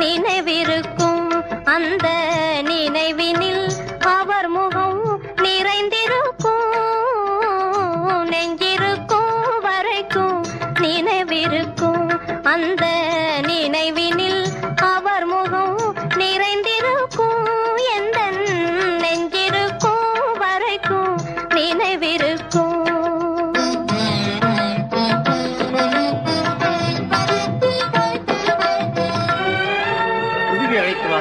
நினைவிருக்கும். அந்த நினைவினில் அவ அந்த நினைவினில் அவர் முகம் நிறைந்திருக்கும். எந்த நெஞ்சிருக்கும் வரைக்கும் நினைவிருக்கும். உதவி அழைத்து வா.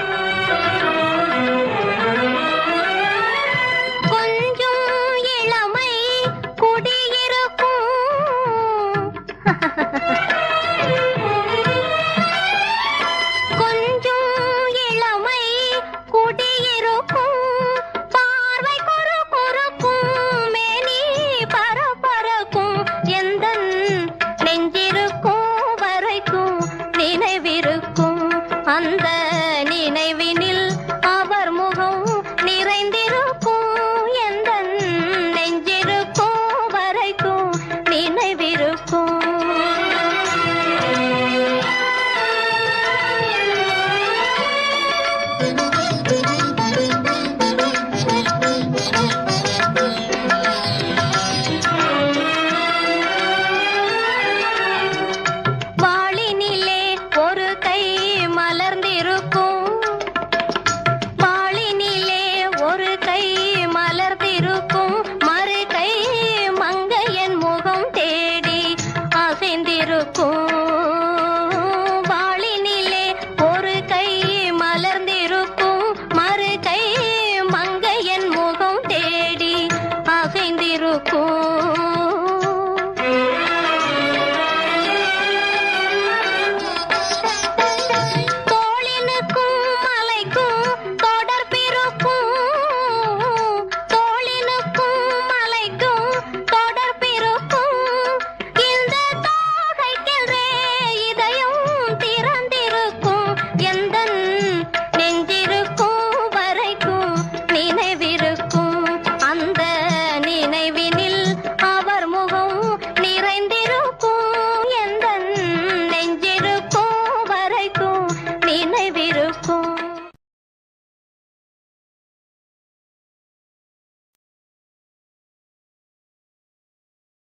வந்த இருக்கும்